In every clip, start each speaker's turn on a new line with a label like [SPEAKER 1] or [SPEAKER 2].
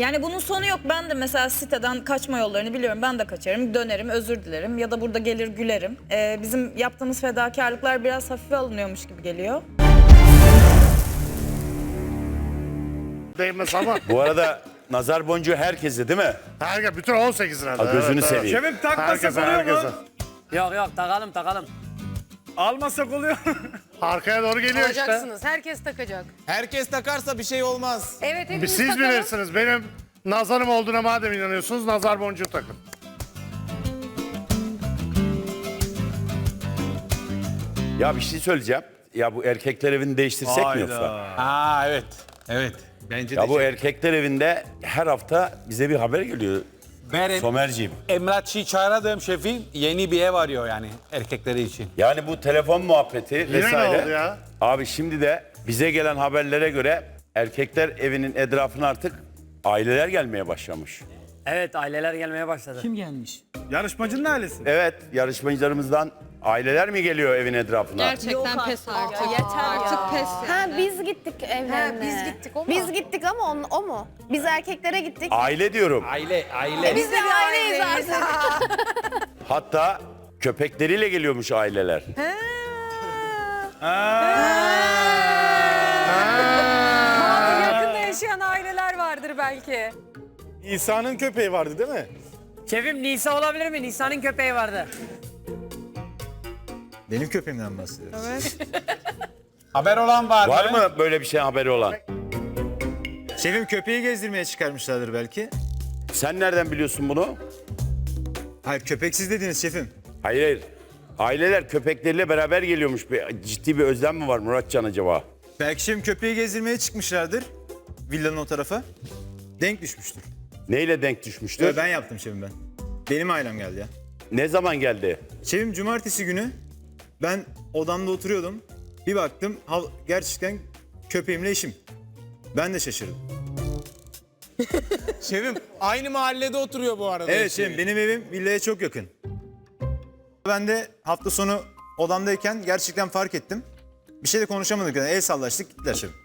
[SPEAKER 1] Yani bunun sonu yok. Ben de mesela siteden kaçma yollarını biliyorum. Ben de kaçarım, dönerim, özür dilerim ya da burada gelir gülerim. Ee, bizim yaptığımız fedakarlıklar biraz hafife alınıyormuş gibi geliyor.
[SPEAKER 2] Değmez ama.
[SPEAKER 3] Bu arada nazar boncuğu herkese değil mi?
[SPEAKER 2] Herkes bütün 18 herhalde.
[SPEAKER 3] Ha, gözünü seveyim.
[SPEAKER 4] Şefim takmasak
[SPEAKER 2] Herkese
[SPEAKER 4] oluyor
[SPEAKER 2] herkese.
[SPEAKER 4] mu?
[SPEAKER 5] Yok yok takalım takalım.
[SPEAKER 4] Almasak oluyor.
[SPEAKER 2] Arkaya doğru geliyor işte.
[SPEAKER 6] Alacaksınız. Herkes takacak.
[SPEAKER 7] Herkes takarsa bir şey olmaz.
[SPEAKER 6] Evet
[SPEAKER 2] Bir
[SPEAKER 6] hepimiz
[SPEAKER 2] Siz
[SPEAKER 6] takalım.
[SPEAKER 2] bilirsiniz. Benim nazarım olduğuna madem inanıyorsunuz nazar boncuğu takın.
[SPEAKER 3] Ya bir şey söyleyeceğim. Ya bu erkekler evini değiştirsek mi yoksa?
[SPEAKER 7] Aa evet. Evet. Bence
[SPEAKER 3] Ya
[SPEAKER 7] de.
[SPEAKER 3] bu erkekler evinde her hafta bize bir haber geliyor.
[SPEAKER 7] Ben
[SPEAKER 3] Somerciğim.
[SPEAKER 7] emlakçıyı çağırdım şefim. Yeni bir ev arıyor yani erkekleri için.
[SPEAKER 3] Yani bu telefon muhabbeti
[SPEAKER 2] Yine
[SPEAKER 3] vesaire.
[SPEAKER 2] ne oldu ya?
[SPEAKER 3] Abi şimdi de bize gelen haberlere göre erkekler evinin etrafına artık aileler gelmeye başlamış.
[SPEAKER 5] Evet aileler gelmeye başladı.
[SPEAKER 4] Kim gelmiş? Yarışmacının ailesi.
[SPEAKER 3] Evet yarışmacılarımızdan aileler mi geliyor evin etrafına?
[SPEAKER 8] Gerçekten pes artık.
[SPEAKER 1] yeter
[SPEAKER 8] Artık pes.
[SPEAKER 9] Ha biz gittik evlerine.
[SPEAKER 6] biz gittik, o mu?
[SPEAKER 9] Biz gittik ama on- o mu? Biz erkeklere gittik.
[SPEAKER 3] Aile diyorum.
[SPEAKER 7] Aile, aile.
[SPEAKER 9] Biz de aileyiz artık.
[SPEAKER 3] Hatta köpekleriyle geliyormuş aileler.
[SPEAKER 6] Yakında yaşayan aileler vardır belki.
[SPEAKER 4] İsa'nın köpeği vardı değil mi?
[SPEAKER 5] Şefim Nisa olabilir mi? Nisa'nın köpeği vardı.
[SPEAKER 10] Benim köpeğimden bahsediyoruz.
[SPEAKER 7] Haber olan var,
[SPEAKER 3] Var
[SPEAKER 7] mı?
[SPEAKER 3] mı böyle bir şey haberi olan?
[SPEAKER 10] Şefim köpeği gezdirmeye çıkarmışlardır belki.
[SPEAKER 3] Sen nereden biliyorsun bunu?
[SPEAKER 10] Hayır köpeksiz dediniz şefim.
[SPEAKER 3] Hayır hayır. Aileler köpekleriyle beraber geliyormuş. Bir, ciddi bir özlem mi var Muratcan acaba?
[SPEAKER 10] Belki şefim köpeği gezdirmeye çıkmışlardır. Villanın o tarafa. Denk düşmüştür.
[SPEAKER 3] Neyle denk düşmüştür?
[SPEAKER 10] Yo, ben yaptım şefim ben. Benim ailem geldi ya.
[SPEAKER 3] Ne zaman geldi?
[SPEAKER 10] Şefim cumartesi günü ben odamda oturuyordum. Bir baktım hav- gerçekten köpeğimle eşim. Ben de şaşırdım.
[SPEAKER 7] Şefim aynı mahallede oturuyor bu arada.
[SPEAKER 10] Evet
[SPEAKER 7] eşi.
[SPEAKER 10] şefim benim evim villaya çok yakın. Ben de hafta sonu odamdayken gerçekten fark ettim. Bir şey de konuşamadık. Yani el sallaştık gittiler şefim.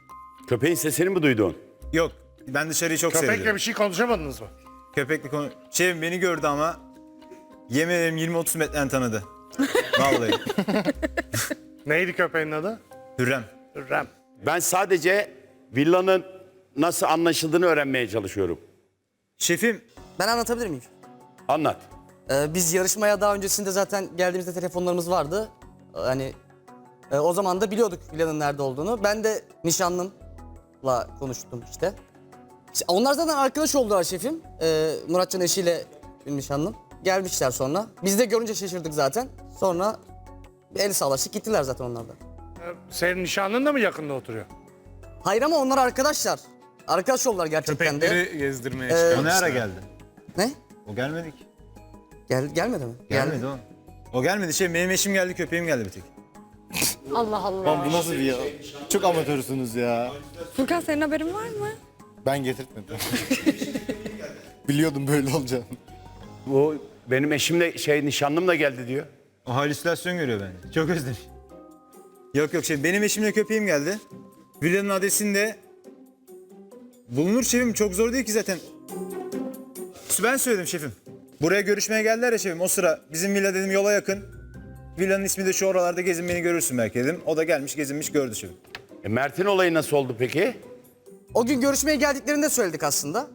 [SPEAKER 3] Köpeğin sesini mi duydun?
[SPEAKER 10] Yok ben dışarıyı çok
[SPEAKER 2] Köpekle
[SPEAKER 10] seviyorum.
[SPEAKER 2] bir şey konuşamadınız mı?
[SPEAKER 10] Köpekle konu... Şefim beni gördü ama yemin ederim 20-30 metreden tanıdı. Vallahi.
[SPEAKER 2] Neydi köpeğin adı?
[SPEAKER 10] Hürrem.
[SPEAKER 2] Hürrem.
[SPEAKER 3] Ben sadece villanın nasıl anlaşıldığını öğrenmeye çalışıyorum.
[SPEAKER 10] Şefim
[SPEAKER 11] Ben anlatabilir miyim?
[SPEAKER 3] Anlat.
[SPEAKER 11] Ee, biz yarışmaya daha öncesinde zaten geldiğimizde telefonlarımız vardı. Ee, Hani e, o zaman da biliyorduk Vila'nın nerede olduğunu. Ben de nişanlımla konuştum işte. İşte onlar zaten arkadaş oldular şefim. Ee, Muratcan eşiyle benim nişanlım. Gelmişler sonra. Biz de görünce şaşırdık zaten. Sonra el sağlaştık gittiler zaten onlar da.
[SPEAKER 2] Senin nişanlın da mı yakında oturuyor?
[SPEAKER 11] Hayır ama onlar arkadaşlar. Arkadaş oldular gerçekten de.
[SPEAKER 7] Köpekleri gezdirmeye
[SPEAKER 11] Ee,
[SPEAKER 10] o ne ara geldi?
[SPEAKER 11] Ne?
[SPEAKER 10] O gelmedi ki.
[SPEAKER 11] Gel, gelmedi mi?
[SPEAKER 10] Gelmedi o. O gelmedi. Şey benim eşim geldi köpeğim geldi bir tek.
[SPEAKER 6] Allah Allah.
[SPEAKER 12] Bu nasıl bir ya? Çok amatörsünüz ya.
[SPEAKER 8] Furkan senin haberin var mı?
[SPEAKER 12] Ben getirtmedim. Biliyordum böyle olacağını.
[SPEAKER 3] Bu benim eşimle şey nişanlım da geldi diyor.
[SPEAKER 10] O halüsinasyon görüyor bence. Çok özlemiş. Yok yok şey benim eşimle köpeğim geldi. Villanın adresinde bulunur şefim çok zor değil ki zaten. Ben söyledim şefim. Buraya görüşmeye geldiler ya şefim o sıra bizim villa dedim yola yakın. Villanın ismi de şu oralarda gezin beni görürsün belki dedim. O da gelmiş gezinmiş gördü şefim.
[SPEAKER 3] E, Mert'in olayı nasıl oldu peki?
[SPEAKER 11] O gün görüşmeye geldiklerinde söyledik aslında.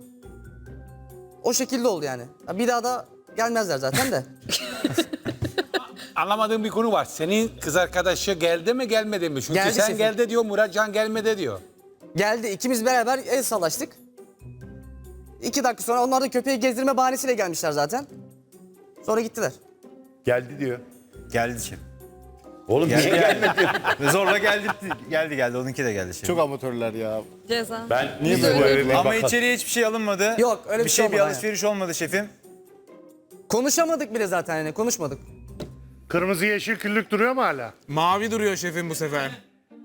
[SPEAKER 11] O şekilde oldu yani. Ya Bir daha da gelmezler zaten de.
[SPEAKER 7] Anlamadığım bir konu var. Senin kız arkadaşı geldi mi gelmedi mi? Çünkü
[SPEAKER 11] Geldi
[SPEAKER 7] sen
[SPEAKER 11] şefim.
[SPEAKER 7] geldi diyor, Muratcan gelmedi diyor.
[SPEAKER 11] Geldi ikimiz beraber el sallaştık. İki dakika sonra onlar da köpeği gezdirme bahanesiyle gelmişler zaten. Sonra gittiler.
[SPEAKER 3] Geldi diyor.
[SPEAKER 10] Geldi şefim.
[SPEAKER 3] Oğlum niye gelmedi?
[SPEAKER 10] Zorla geldi geldi geldi onunki de geldi şefim.
[SPEAKER 12] Çok amatörler ya.
[SPEAKER 8] Ceza.
[SPEAKER 3] Ben niye böyle bu eve
[SPEAKER 10] Ama içeriye hiçbir şey alınmadı.
[SPEAKER 11] Yok, öyle bir şey
[SPEAKER 10] bir
[SPEAKER 11] olmadı,
[SPEAKER 10] alışveriş olmadı şefim.
[SPEAKER 11] Konuşamadık bile zaten yani konuşmadık.
[SPEAKER 2] Kırmızı yeşil küllük duruyor mu hala?
[SPEAKER 7] Mavi duruyor şefim bu sefer.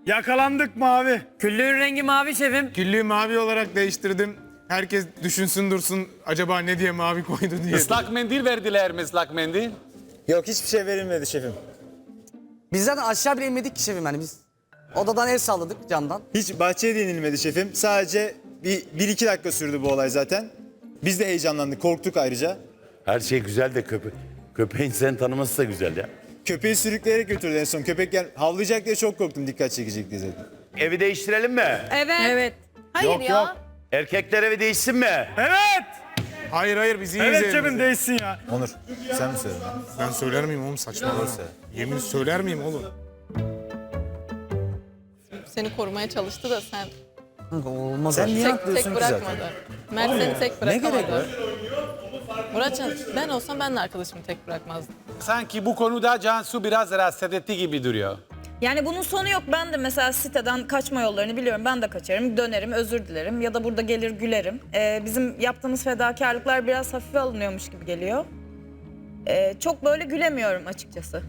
[SPEAKER 4] Yakalandık mavi.
[SPEAKER 5] Küllüğün rengi mavi şefim.
[SPEAKER 12] Güllüğü mavi olarak değiştirdim. Herkes düşünsün dursun acaba ne diye mavi koydu diye.
[SPEAKER 7] Islak mendil verdiler mi ıslak mendil?
[SPEAKER 10] Yok hiçbir şey verilmedi şefim.
[SPEAKER 11] Biz zaten aşağı bile inmedik ki şefim yani biz. Odadan el salladık camdan.
[SPEAKER 10] Hiç bahçeye de inilmedi şefim. Sadece Bir, bir iki dakika sürdü bu olay zaten. Biz de heyecanlandık, korktuk ayrıca.
[SPEAKER 3] Her şey güzel de köpe köpeğin sen tanıması da güzel ya.
[SPEAKER 10] Köpeği sürükleyerek götürdü en son. Köpek gel havlayacak diye çok korktum dikkat çekecek diye zaten.
[SPEAKER 3] Evi değiştirelim mi?
[SPEAKER 8] Evet. Evet.
[SPEAKER 9] Hayır
[SPEAKER 10] Yok,
[SPEAKER 9] ya.
[SPEAKER 10] yok.
[SPEAKER 3] Erkekler evi değişsin mi?
[SPEAKER 4] Evet.
[SPEAKER 12] Hayır hayır biz iyiyiz
[SPEAKER 4] Evet şefim değişsin ya.
[SPEAKER 10] Onur sen mi söyledin?
[SPEAKER 12] Ben söyler miyim oğlum saçmalama. Yemin söyler miyim oğlum?
[SPEAKER 8] Seni korumaya çalıştı da sen
[SPEAKER 11] olmaz
[SPEAKER 10] Sen niye
[SPEAKER 8] tek,
[SPEAKER 10] atlıyorsun
[SPEAKER 8] tek
[SPEAKER 10] ki zaten?
[SPEAKER 8] bırakmadı. Mert seni tek
[SPEAKER 10] Ne gerek
[SPEAKER 8] bırakamadı.
[SPEAKER 10] var?
[SPEAKER 8] Muratcan ben olsam ben de arkadaşımı tek bırakmazdım.
[SPEAKER 7] Sanki bu konuda Cansu biraz rahatsız etti gibi duruyor.
[SPEAKER 1] Yani bunun sonu yok. Ben de mesela siteden kaçma yollarını biliyorum. Ben de kaçarım, dönerim, özür dilerim. Ya da burada gelir gülerim. Ee, bizim yaptığımız fedakarlıklar biraz hafife alınıyormuş gibi geliyor. Ee, çok böyle gülemiyorum açıkçası.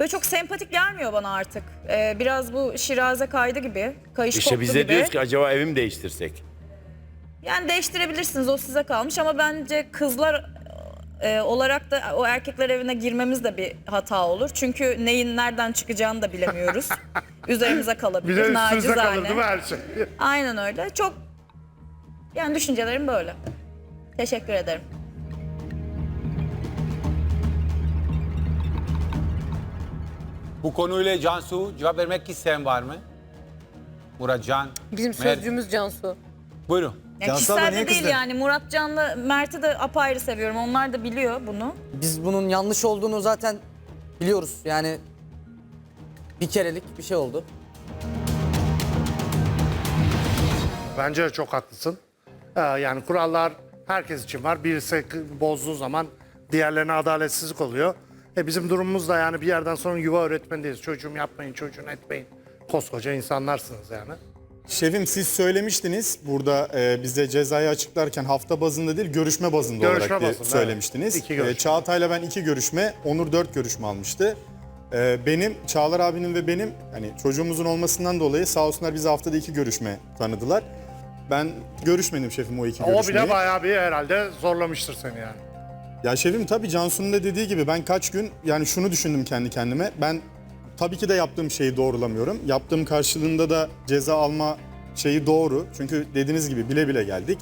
[SPEAKER 1] Böyle çok sempatik gelmiyor bana artık. Ee, biraz bu şiraze kaydı gibi, kayış
[SPEAKER 3] İşte
[SPEAKER 1] koptu
[SPEAKER 3] biz de
[SPEAKER 1] gibi.
[SPEAKER 3] diyoruz ki acaba evi mi değiştirsek?
[SPEAKER 1] Yani değiştirebilirsiniz o size kalmış ama bence kızlar e, olarak da o erkekler evine girmemiz de bir hata olur. Çünkü neyin nereden çıkacağını da bilemiyoruz. Üzerimize
[SPEAKER 2] Bir
[SPEAKER 1] kalabilir
[SPEAKER 2] de üstünüze kalır değil mi
[SPEAKER 1] nacizane.
[SPEAKER 2] her şey?
[SPEAKER 1] Aynen öyle. Çok yani düşüncelerim böyle. Teşekkür ederim.
[SPEAKER 7] Bu konuyla Cansu cevap vermek isteyen var mı? Muratcan.
[SPEAKER 6] Bizim
[SPEAKER 7] Mert.
[SPEAKER 6] sözcümüz Cansu.
[SPEAKER 7] Buyurun.
[SPEAKER 1] Yani
[SPEAKER 10] Cansu abla
[SPEAKER 1] kişisel
[SPEAKER 10] niye
[SPEAKER 1] de değil
[SPEAKER 10] kızdın?
[SPEAKER 1] yani Muratcan'la Mert'i de apayrı seviyorum. Onlar da biliyor bunu.
[SPEAKER 11] Biz bunun yanlış olduğunu zaten biliyoruz. Yani bir kerelik bir şey oldu.
[SPEAKER 2] Bence de çok haklısın. Ee, yani kurallar herkes için var. Birisi k- bozduğu zaman diğerlerine adaletsizlik oluyor. E bizim durumumuz da yani bir yerden sonra yuva öğretmeniyiz. Çocuğum yapmayın, çocuğun etmeyin. Koskoca insanlarsınız yani.
[SPEAKER 13] Şefim siz söylemiştiniz burada e, bize cezayı açıklarken hafta bazında değil görüşme bazında
[SPEAKER 2] Görüşme
[SPEAKER 13] olarak diye
[SPEAKER 2] bazında,
[SPEAKER 13] söylemiştiniz.
[SPEAKER 2] evet. İki
[SPEAKER 13] E,
[SPEAKER 2] görüşme.
[SPEAKER 13] Çağatay'la ben iki görüşme, Onur dört görüşme almıştı. E, benim, Çağlar abinin ve benim hani çocuğumuzun olmasından dolayı sağ olsunlar bize haftada iki görüşme tanıdılar. Ben görüşmedim şefim o iki
[SPEAKER 2] O
[SPEAKER 13] görüşmeyi.
[SPEAKER 2] bile bayağı bir herhalde zorlamıştır seni yani.
[SPEAKER 13] Ya şefim tabii Cansu'nun da dediği gibi ben kaç gün yani şunu düşündüm kendi kendime. Ben tabii ki de yaptığım şeyi doğrulamıyorum. Yaptığım karşılığında da ceza alma şeyi doğru. Çünkü dediğiniz gibi bile bile geldik.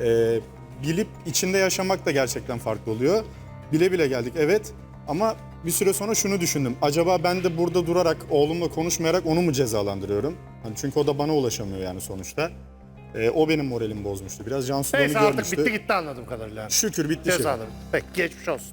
[SPEAKER 13] Ee, bilip içinde yaşamak da gerçekten farklı oluyor. Bile bile geldik evet ama bir süre sonra şunu düşündüm. Acaba ben de burada durarak oğlumla konuşmayarak onu mu cezalandırıyorum? Hani çünkü o da bana ulaşamıyor yani sonuçta. Ee, o benim moralimi bozmuştu. Biraz Cansu da onu
[SPEAKER 2] Neyse artık
[SPEAKER 13] görmüştü.
[SPEAKER 2] bitti gitti anladığım kadarıyla.
[SPEAKER 13] Şükür bitti şefim.
[SPEAKER 2] Cezaları. Peki geçmiş olsun.